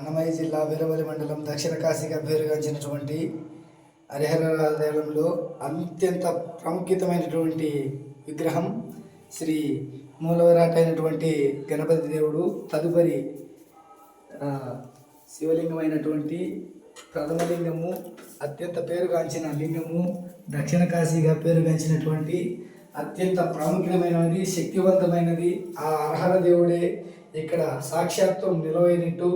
అన్నమయ్య జిల్లా వీరవల్లి మండలం దక్షిణ కాశీగా పేరుగాంచినటువంటి హరిహర దేవాలయంలో అత్యంత ప్రాముఖ్యతమైనటువంటి విగ్రహం శ్రీ మూలవిరాట్ అయినటువంటి గణపతి దేవుడు. తదుపరి శివలింగమైనటువంటి ప్రథమ లింగము అత్యంత పేరుగాంచిన లింగము దక్షిణ కాశీగా పేరుగాంచినటువంటి అత్యంత ప్రాముఖ్యమైనది శక్తివంతమైనది. ఆ అర్హర దేవుడే ఇక్కడ సాక్షాత్వం నిలవైనట్టు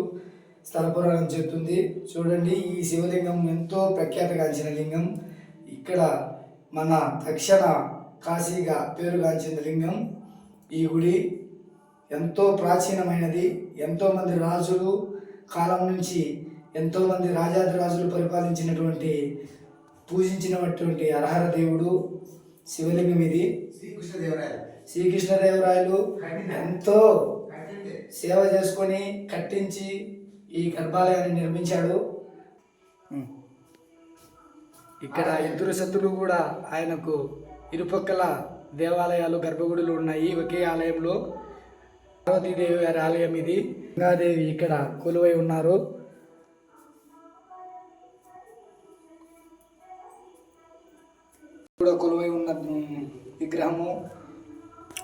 స్థల పురాణం చెప్తుంది. చూడండి ఈ శివలింగం ఎంతో ప్రఖ్యాతగాంచిన లింగం. ఇక్కడ మన దక్షిణ కాశీగా పేరుగాంచిన లింగం. ఈ గుడి ఎంతో ప్రాచీనమైనది. ఎంతోమంది రాజులు కాలం నుంచి ఎంతోమంది రాజాదిరాజులు పరిపాలించినటువంటి పూజించినటువంటి అర్హర దేవుడు శివలింగం ఇది. శ్రీకృష్ణదేవరాయలు. శ్రీకృష్ణదేవరాయలు ఎంతో సేవ చేసుకొని కట్టించి ఈ గర్భాలయాన్ని నిర్మించాడు. ఇక్కడ ఇద్దరు సత్తులు కూడా ఆయనకు ఇరుపక్కల దేవాలయాలు గర్భగుడులు ఉన్నాయి ఒకే ఆలయంలో. పార్వతీదేవి గారి ఆలయం ఇది. గంగాదేవి ఇక్కడ కొలువై ఉన్నారు. కూడా కొలువై ఉన్న విగ్రహము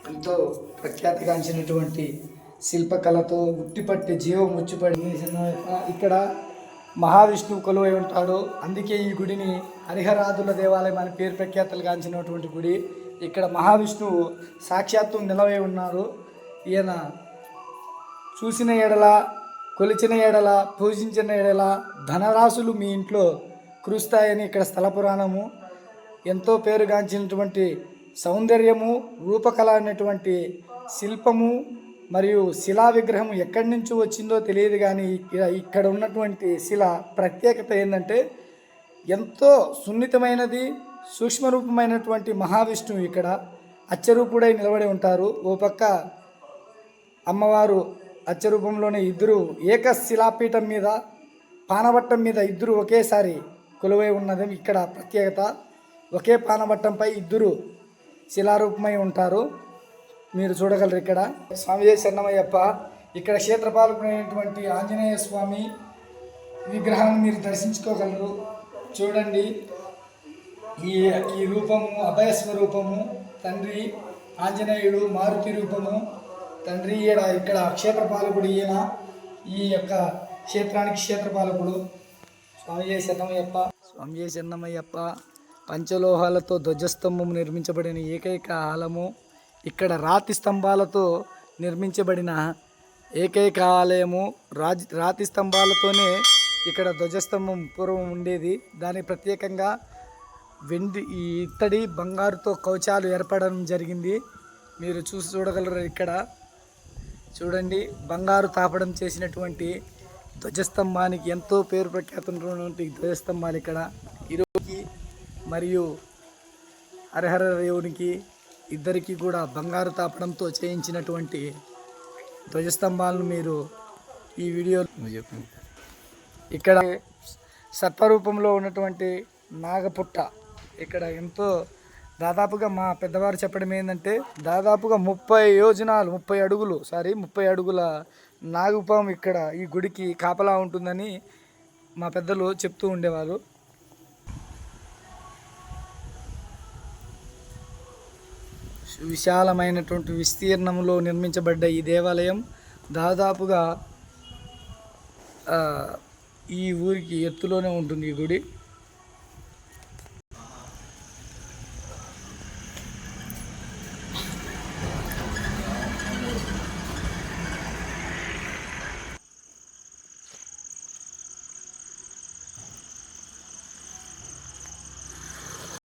ఎంతో ప్రఖ్యాతిగాంచినటువంటి శిల్పకళతో ఉట్టిపట్టి జీవం ముచ్చిపడి ఇక్కడ మహావిష్ణువు కొలువై ఉంటాడు. అందుకే ఈ గుడిని హరిహరాదుల దేవాలయం అని పేరు ప్రఖ్యాతలు గాంచినటువంటి గుడి. ఇక్కడ మహావిష్ణువు సాక్షాత్తు నిలవై ఉన్నారు ఈయన చూసిన ఎడల కొలిచిన ఎడల పూజించిన ఎడల ధనరాశులు మీ ఇంట్లో కురుస్తాయని ఇక్కడ స్థల పురాణము. ఎంతో పేరుగాంచినటువంటి సౌందర్యము రూపకళ అనేటువంటి శిల్పము మరియు శిలా విగ్రహం ఎక్కడి నుంచి వచ్చిందో తెలియదు కానీ ఇక- ఇక్కడ ఉన్నటువంటి శిల ప్రత్యేకత ఏంటంటే ఎంతో సున్నితమైనది సూక్ష్మరూపమైనటువంటి మహావిష్ణువు ఇక్కడ అచ్చరూపుడై నిలబడి ఉంటారు. ఓ పక్క అమ్మవారు అచ్చరూపంలోనే ఇద్దరు ఏక శిలాపీఠం మీద పానవట్టం మీద ఇద్దరు ఒకేసారి కొలువై ఉన్నది ఇక్కడ ప్రత్యేకత. ఒకే పానవట్టంపై ఇద్దరు శిలారూపమై ఉంటారు. మీరు చూడగలరు ఇక్కడ. స్వామి శరణమయ్యప్ప. ఇక్కడ క్షేత్రపాలకుడైనటువంటి ఆంజనేయ స్వామి విగ్రహాన్ని మీరు దర్శించుకోగలరు. చూడండి. ఈ ఈ రూపము అభయ స్వరూపము తండ్రి ఆంజనేయుడు మారుతి రూపము. తండ్రి ఈయన ఇక్కడ క్షేత్రపాలకుడు ఈయన ఈ యొక్క క్షేత్రానికి క్షేత్రపాలకుడు. స్వామి శరణమయ్యప్ప. స్వామి శరణమయ్యప్ప. పంచలోహాలతో ధ్వజస్తంభం నిర్మించబడిన ఏకైక ఆలము. ఇక్కడ రాతి స్తంభాలతో నిర్మించబడిన ఏకైక ఆలయము రాజ్ రాతి స్తంభాలతోనే ఇక్కడ ధ్వజస్తంభం పూర్వం ఉండేది. దానికి ప్రత్యేకంగా వెండి ఈ ఇత్తడి బంగారుతో కవచాలు ఏర్పడడం జరిగింది. మీరు చూసి చూడగలరు ఇక్కడ. చూడండి బంగారు తాపడం చేసినటువంటి ధ్వజస్తంభానికి ఎంతో పేరు ప్రఖ్యాతమైనటువంటి ధ్వజస్తంభాలు ఇక్కడ. ఈరోజుకి మరియు హరిహర దేవునికి ఇద్దరికి కూడా బంగారు తాపడంతో చేయించినటువంటి ధ్వజస్తంభాలను మీరు ఈ వీడియో ఇక్కడ సర్పరూపంలో ఉన్నటువంటి నాగపుట్ట. ఇక్కడ ఎంతో దాదాపుగా మా పెద్దవారు చెప్పడం ఏంటంటే దాదాపుగా ముప్పై యోజనాలు ముప్పై అడుగులు సారీ ముప్పై అడుగుల నాగుపాము ఇక్కడ ఈ గుడికి కాపలా ఉంటుందని మా పెద్దలు చెప్తూ ఉండేవారు. విశాలమైనటువంటి విస్తీర్ణంలో నిర్మించబడ్డ ఈ దేవాలయం దాదాపుగా ఈ ఊరికి ఎత్తులోనే ఉంటుంది ఈ గుడి.